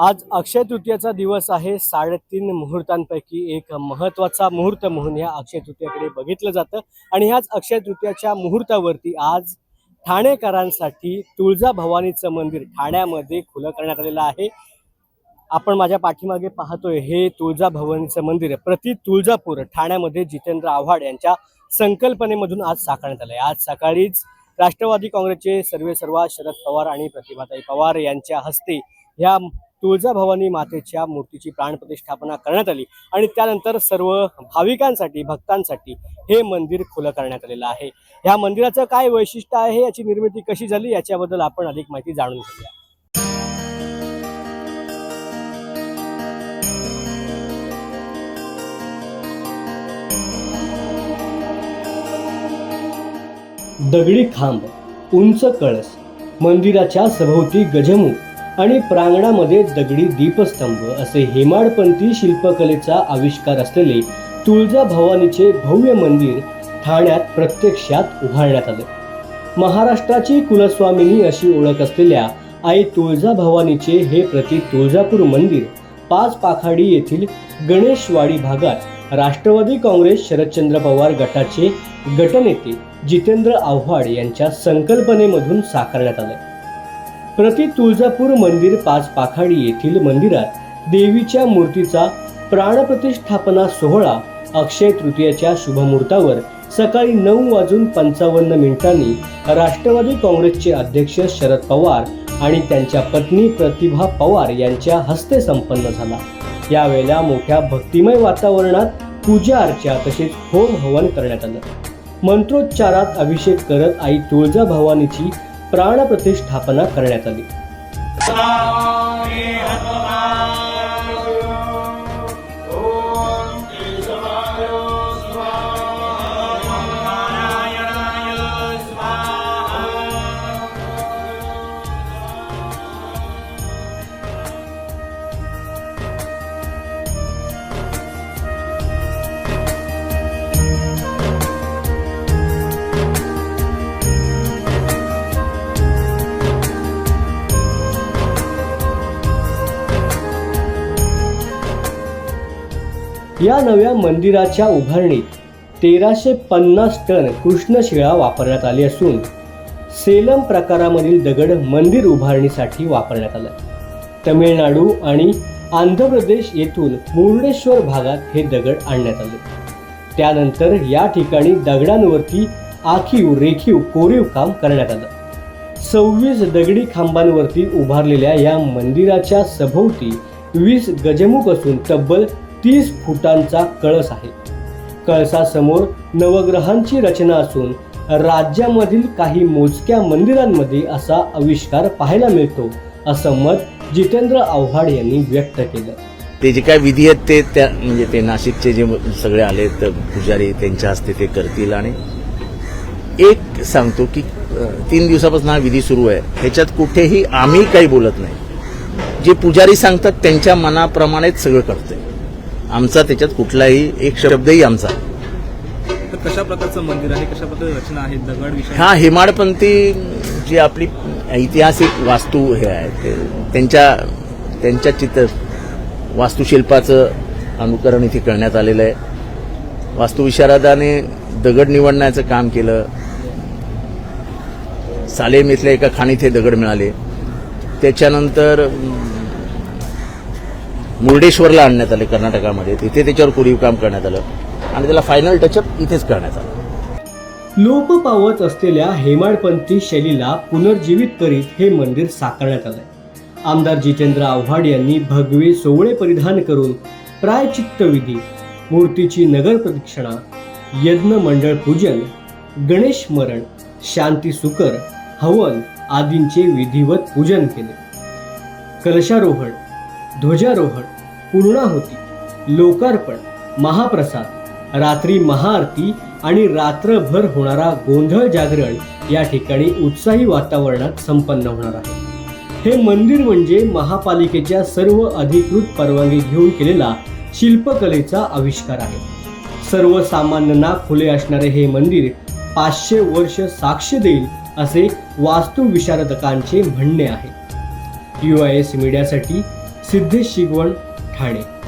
आज अक्षय तृतीयाचा दिवस आहे. साडेतीन मुहूर्तांपैकी एक महत्त्वाचा मुहूर्त म्हणून ह्या अक्षय तृतीयाकडे बघितलं जातं. आणि ह्याच अक्षय तृतीयाच्या मुहूर्तावरती आज ठाणेकरांसाठी तुळजाभवानीचं मंदिर ठाण्यामध्ये खुलं करण्यात आलेलं आहे. आपण माझ्या पाठीमागे पाहतोय हे तुळजाभवानीचं मंदिर आहे प्रति तुळजापूर ठाण्यामध्ये जितेंद्र आव्हाड यांच्या संकल्पनेमधून आज साकारण्यात आलं आहे आज सकाळीच राष्ट्रवादी काँग्रेसचे सर्वे सर्वा शरद पवार आणि प्रतिभाताई पवार यांच्या हस्ते ह्या तुळजाभवानी मातेच्या मूर्तीची प्राणप्रतिष्ठापना करण्यात आली आणि त्यानंतर सर्व भाविकांसाठी भक्तांसाठी हे मंदिर खुलं करण्यात आलेलं आहे. ह्या मंदिराचं काय वैशिष्ट्य आहे याची निर्मिती कशी झाली याच्याबद्दल आपण अधिक माहिती जाणून घेऊया. दगडी खांब उंच कळस मंदिराच्या सभोवती गजमुख आणि प्रांगणामध्ये दगडी दीपस्तंभ असे हेमाडपंथी शिल्पकलेचा आविष्कार असलेले तुळजाभवानीचे भव्य मंदिर ठाण्यात प्रत्यक्षात उभारण्यात आले. महाराष्ट्राची कुलस्वामिनी अशी ओळख असलेल्या आई तुळजाभवानीचे हे प्रति तुळजापूर मंदिर पाच पाखाडी येथील गणेशवाडी भागात राष्ट्रवादी काँग्रेस शरदचंद्र पवार गटाचे गटनेते जितेंद्र आव्हाड यांच्या संकल्पनेमधून साकारण्यात आले. प्रति तुळजापूर मंदिर पाच पाखाडी येथील मंदिरात देवीच्या मूर्तीचा प्राणप्रतिष्ठापना सोहळा अक्षय तृतीयाच्या शुभमुहूर्तावर सकाळी नऊ वाजून पंचावन्न मिनिटांनी राष्ट्रवादी काँग्रेसचे अध्यक्ष शरद पवार आणि त्यांच्या पत्नी प्रतिभा पवार यांच्या हस्ते संपन्न झाला. यावेळेला मोठ्या भक्तिमय वातावरणात पूजा अर्चा तसेच होम हवन करण्यात आलं. मंत्रोच्चारात अभिषेक करत आई तुळजाभवानीची प्राणप्रतिष्ठापना करण्यात आली. या नव्या मंदिराच्या उभारणीत तेराशे पन्नास टन कृष्णशिळा वापरण्यात आली असून सेलम प्रकारामधील दगड मंदिर उभारणीसाठी वापरण्यात आला. तमिळनाडू आणि आंध्र प्रदेश येथून मुर्डेश्वर भागात हे दगड आणण्यात आले. त्यानंतर या ठिकाणी दगडांवरती आखीव रेखीव कोरीव काम करण्यात आलं. सव्वीस दगडी खांबांवरती उभारलेल्या या मंदिराच्या सभोवती वीस गजमुख असून तब्बल तीस फुटांचा कळस आहे. कळसासमोर नवग्रहांची रचना असून राज्यामधील काही मोजक्या मंदिरांमध्ये असा आविष्कार पाहायला मिळतो असं मत जितेंद्र आव्हाड यांनी व्यक्त केलं. ते जे काय विधी आहेत ते त्या म्हणजे ते नाशिकचे जे सगळे आले तर पुजारी त्यांच्या हस्ते ते करतील आणि एक सांगतो की तीन दिवसापासून हा विधी सुरू आहे. ह्याच्यात कुठेही आम्ही काही बोलत नाही. जे पुजारी सांगतात त्यांच्या मनाप्रमाणेच सगळं करतंय. आमचा त्याच्यात कुठलाही एक शब्दही आमचा. तर कशा प्रकारचं मंदिर आहे? कशा प्रकारची रचना आहे? दगड विषय हा हेमाडपंथी जी आपली ऐतिहासिक वास्तू हे आहे त्यांच्या त्यांच्या चित्र वास्तुशिल्पाचं अनुकरण इथे करण्यात आलेलं आहे. वास्तुविशारदाने दगड निवडण्याचं काम केलं. सालेम इथल्या एका खाणीत हे दगड मिळाले. त्याच्यानंतर मुर्डेश्वरला आणण्यात आले कर्नाटकामध्ये. तिथे त्याच्यावर कोरीव काम करण्यात आलं. आणि त्याला फायनल टचअप इथेच करण्यात आलं. लोप पावत असलेल्या हेमाडपंथी शैलीला पुनर्जीवित करीत हे मंदिर साकारण्यात आलंय. आमदार जितेंद्र आव्हाड यांनी भगवे सोवळे परिधान करून प्रायचित्त विधी मूर्तीची नगर प्रदक्षिणा यज्ञ मंडळ पूजन गणेश स्मरण शांती सुकर हवन आदींचे विधिवत पूजन केले. कलशारोहण ध्वजारोहण पूर्णाहुती लोकार्पण महाप्रसाद रात्री महाआरती आणि रात्रभर होणारा गोंधळ जागरण या ठिकाणी उत्साही वातावरणात संपन्न होणार आहे. हे मंदिर म्हणजे महापालिकेच्या सर्व अधिकृत परवानगी घेऊन केलेला शिल्पकलेचा आविष्कार आहे. सर्वसामान्यांना खुले असणारे हे मंदिर पाचशे वर्ष साक्ष देईल असे वास्तुविशारदकांचे म्हणणे आहे. यू आय एस मीडियासाठी सिद्धेश शिगवण ठाणे.